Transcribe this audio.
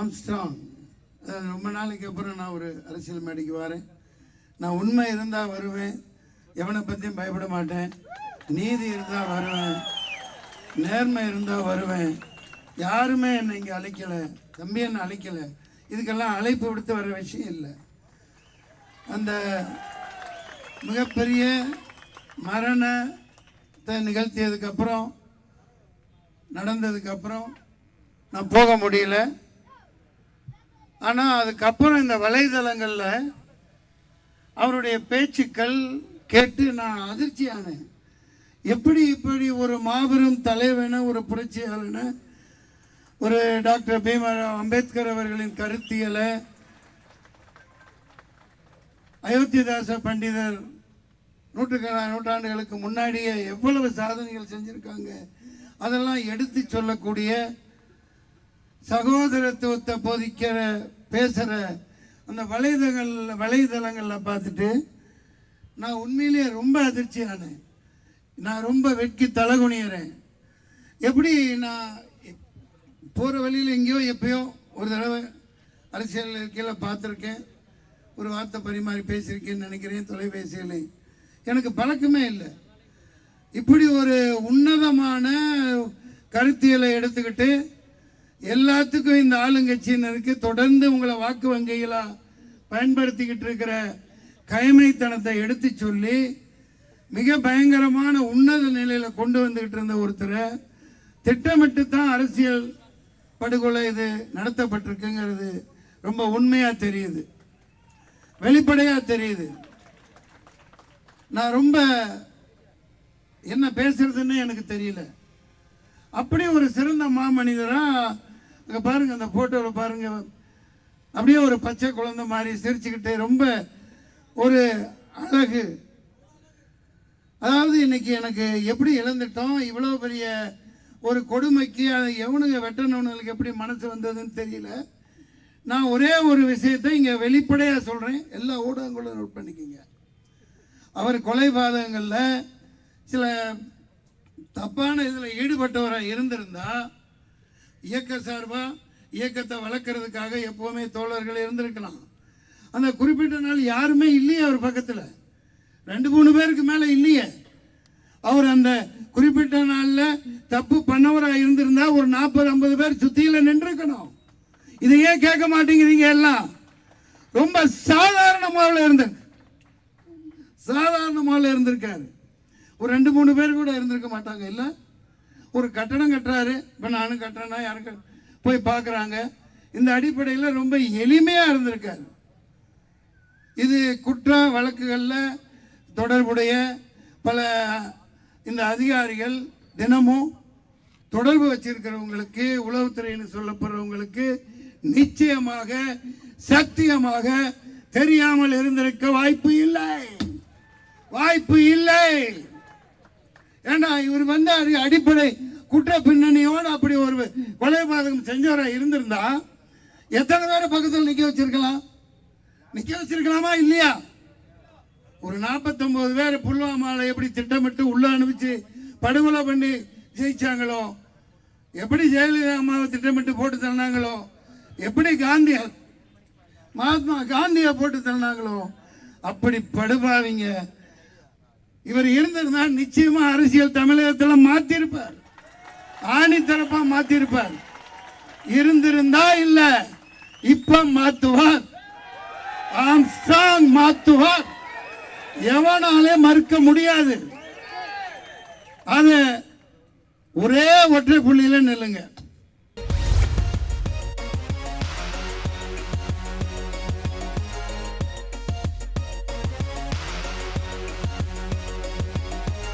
Armstrong ரொம்ப நாளைக்கு அப்புறம் நான் ஒரு அரசியல் மேடைக்கு வரேன். நான் உண்மை இருந்தால் வருவேன். எவனை பற்றியும் பயப்பட மாட்டேன். நீதி இருந்தால் வருவேன். நேர்மை இருந்தால் வருவேன். யாருமே என்னை இங்கே அழைக்கலை. தம்பி என்னை அழைக்கலை. இதுக்கெல்லாம் அழைப்பு விடுத்து வர விஷயம் இல்லை. அந்த மிகப்பெரிய மரணத்தை நிகழ்த்தியதுக்கப்புறம் நடந்ததுக்கப்புறம் நான் போக முடியல. ஆனால் அதுக்கப்புறம் இந்த வலைதளங்களில் அவருடைய பேச்சுக்கள் கேட்டு நான் அதிர்ச்சியானேன். எப்படி இப்படி ஒரு மாபெரும் தலைவன ஒரு புரட்சியாளன ஒரு டாக்டர் பீமராவ் அம்பேத்கர் அவர்களின் கருத்தியலை அயோத்திதாச பண்டிதர் நூற்றுக்கணக்கான நூற்றாண்டுகளுக்கு முன்னாடியே எவ்வளவு சாதனைகள் செஞ்சுருக்காங்க அதெல்லாம் எடுத்து சொல்லக்கூடிய சகோதரத்துவத்தை போதிக்கிற பேசுகிற அந்த வலைதளங்கள் வலைதளங்களில் பார்த்துட்டு நான் உண்மையிலேயே ரொம்ப அதிர்ச்சியானேன். நான் ரொம்ப வெட்கி தலகுனியறேன். எப்படி நான் போகிற வழியில் எங்கேயோ எப்பயோ ஒரு தடவை அரசியல் இருக்கையில் பார்த்துருக்கேன். ஒரு வார்த்தை பரிமாறி பேசியிருக்கேன்னு நினைக்கிறேன் தொலைபேசியில். எனக்கு பழக்கமே இல்லை. இப்படி ஒரு உன்னதமான கருத்தியலை எடுத்துக்கிட்டு எல்லாத்துக்கும் இந்த ஆளுங்கட்சியினருக்கு தொடர்ந்து உங்களை வாக்கு வங்கிகளா பயன்படுத்திக்கிட்டு இருக்கிற கைமைத்தனத்தை எடுத்து சொல்லி மிக பயங்கரமான உன்னத நிலையில கொண்டு வந்துகிட்டு இருந்த ஒருத்தரை திட்டமிட்டு தான் அரசியல் படுகொலை இது நடத்தப்பட்டிருக்குங்கிறது ரொம்ப உண்மையா தெரியுது. வெளிப்படையா தெரியுது. நான் ரொம்ப என்ன பேசுறதுன்னு எனக்கு தெரியல. அப்படி ஒரு சிறந்த மாமனிதரா அங்கே பாருங்கள் அந்த ஃபோட்டோவில் பாருங்கள் அப்படியே ஒரு பச்சை குழந்தை மாதிரி சிரிச்சுக்கிட்டு ரொம்ப ஒரு அழகு. அதாவது இன்னைக்கு எனக்கு எப்படி இழந்துட்டோம் இவ்வளோ பெரிய ஒரு கொடுமைக்கு அதை எவனுங்க வெட்டணவனுங்களுக்கு எப்படி மனசு வந்ததுன்னு தெரியல. நான் ஒரே ஒரு விஷயத்தை இங்கே வெளிப்படையாக சொல்கிறேன் எல்லா ஊடகங்களும் நோட் பண்ணிக்கோங்க. அவர் கொலைபாதகங்களில் சில தப்பான இதில் ஈடுபட்டவராக இருந்திருந்தால் இயக்க சார்பாக இயக்கத்தை வளர்க்கறதுக்காக எப்போவுமே தோழர்கள் இருந்திருக்கலாம். அந்த குறிப்பிட்ட நாள் யாருமே இல்லையே அவர் பக்கத்தில். ரெண்டு மூணு பேருக்கு மேலே இல்லையே. அவர் அந்த குறிப்பிட்ட நாளில் தப்பு பண்ணவராக இருந்திருந்தா ஒரு நாற்பது ஐம்பது பேர் சுத்தியில் நின்றுக்கணும் இதை ஏன் கேட்க மாட்டேங்கிறீங்க எல்லாம். ரொம்ப சாதாரணமாக இருந்திருக்கு. சாதாரணமாக இருந்திருக்காரு. ஒரு ரெண்டு மூணு பேர் கூட இருந்திருக்க மாட்டாங்க இல்லை? ஒரு கட்டணம் கட்டுறாரு. இப்போ நானும் கட்டுறேன்னா யாருக்கு போய் பார்க்குறாங்க இந்த அடிப்படையில் ரொம்ப எளிமையாக இருந்திருக்காரு. இது குற்ற வழக்குகளில் தொடர்புடைய பல இந்த அதிகாரிகள் தினமும் தொடர்பு வச்சிருக்கிறவங்களுக்கு உளவுத்துறைன்னு சொல்லப்படுறவங்களுக்கு நிச்சயமாக சத்தியமாக தெரியாமல் இருந்திருக்க வாய்ப்பு இல்லை. வாய்ப்பு இல்லை. ஏன்னா இவர் வந்து அது அடிப்படை குற்ற பின்னணியோடு அப்படி ஒரு கொலைபாதகம் செஞ்சவராக இருந்திருந்தா எத்தனை பேரை பக்கத்தில் நிற்க வச்சிருக்கலாம்? நிற்க வச்சிருக்கலாமா இல்லையா? ஒரு 49 பேர் புல்வாமாவில் எப்படி திட்டமிட்டு உள்ள அனுப்பிச்சு படுகொலை பண்ணி ஜெயிச்சாங்களோ? எப்படி ஜெயலலிதா அம்மாவை திட்டமிட்டு போட்டு தள்ளினாங்களோ? எப்படி காந்தி மகாத்மா காந்தியை போட்டு தள்ளினாங்களோ? அப்படி படுபாவிங்க இவர் இருந்திருந்தா நிச்சயமா அரசியல் தமிழகத்தில் மாத்திருப்பார். ஆணித்தரப்பா மாத்திருப்பார். இருந்திருந்தா இல்ல இப்ப மாத்துவார். ஆம்ஸ்ட்ராங் மாத்துவார். எவனாலே மறுக்க முடியாது. அது ஒரே ஒற்றை புள்ளியில நில்லுங்க.